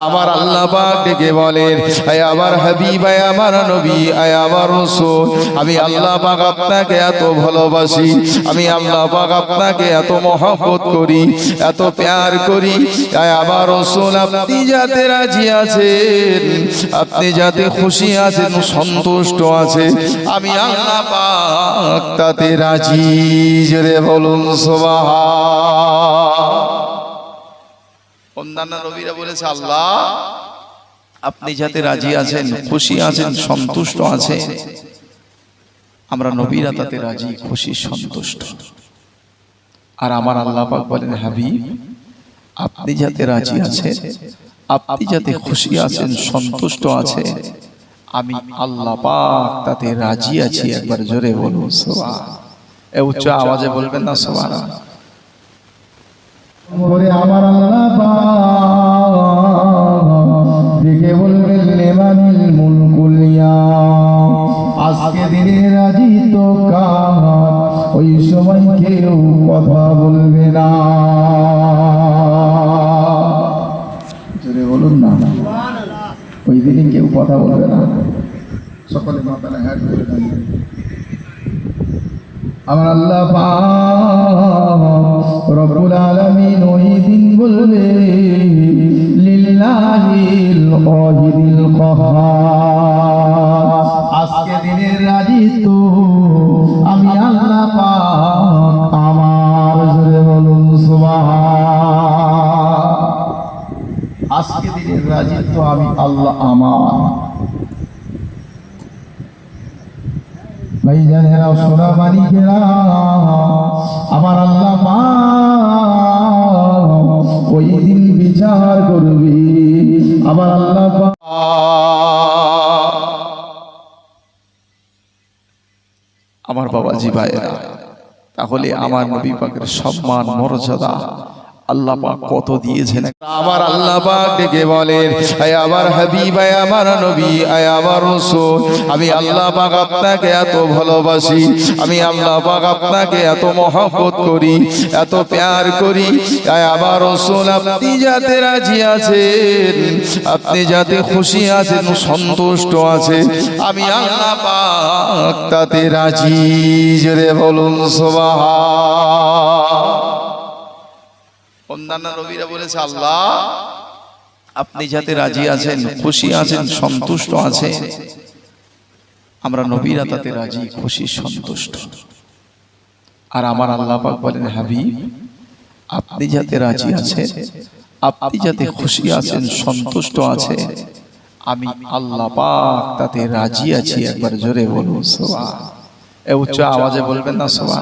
আমার আল্লাহ পাক ডেকে বলেন আয় আমার হাবিব আয় আমার নবী আয় আমার রসুল আমি আল্লাহ পাক আপনাকে এত ভালোবাসি আমি আল্লাহ পাক আপনাকে এত মহব্বত করি এত প্যার করি আয় আমার রসুল আপনি যাতে রাজি আছেন আপনি যাতে খুশি আছেন সন্তুষ্ট আছে আমি আল্লাহ পাক তাতে রাজি জোরে বলুন সোবাহা অন্যান্য নবীরা বলেছে আল্লাহ আপনি যাতে রাজি আছেন খুশি আছেন সন্তুষ্ট আছে। আমরা নবীরা তাতে রাজি খুশি সন্তুষ্ট। আর আমার আল্লাহ পাক বলেন হাবিব আপনি যাতে রাজি আছেন আপনি যাতে খুশি আছেন সন্তুষ্ট আছে। আমি আল্লাহ পাক তাতে রাজি আছি একবার জোরে বলুন সোয়া এ উচ্চ আওয়াজে বলবেন না সোয়া করে আমার আল্লাহ ডেকে বলবেন লেমানিল মুলকুল ইয়াম। আজকে দিনে রাজি তো ওই সময় কেউ কথা বলবে না। বলুন না। ওই দিনে কেউ কথা বলবে না। সকলে মাতালে হ্যাঁ আমার আল্লাহ পাক রব্বুল আলামিন ওই দিন বলবে লিল্লাহিল ওয়াহিদিল কাহ্হার আজকে দিনের রাজি তো, আমি আল্লাহ পাক আমার জোরে বলুন, সুবহান। আজকে দিনের রাজি তো, আমি আল্লাহ আমার। ভাইজানেরা সোনা মানিকেরা বিচার করবি। আমার আল্লাহ আমার বাবাজি ভাইয়েরা তাহলে আমার নবী পাকের সম্মান মর্যাদা আল্লাহ পাক কত দিয়েছেন? আমার আল্লাহ পাক ডেকে বলেন আয় আমার হাবিব আয় আমার নবী আয় আমার রাসূল আমি আল্লাহ পাক আপনাকে এত ভালোবাসি আমি আল্লাহ পাক আপনাকে এত মহব্বত করি এত প্যার করি আয় আমার রাসূল আপনি যাতে রাজি আছেন আপনি যাতে খুশি আছেন সন্তুষ্ট আছে আমি আল্লাহ পাক তাতে রাজি। জোরে বলুন সুবহান। অন্যান্য নবীরা বলেছে আল্লাহ আপনি যাতে রাজি আছেন খুশি আছেন সন্তুষ্ট আছে। আমরা নবীরা তাতে রাজি খুশি সন্তুষ্ট। আর আমার আল্লাহ পাক বলেন হাবিব আপনি যাতে রাজি আছেন আপনি যাতে খুশি আছেন সন্তুষ্ট আছে আমি আল্লাহ পাক তাতে রাজি আছি। একবার জোরে বলুন সোয়া এ উচ্চ আওয়াজে বলবেন না সোয়া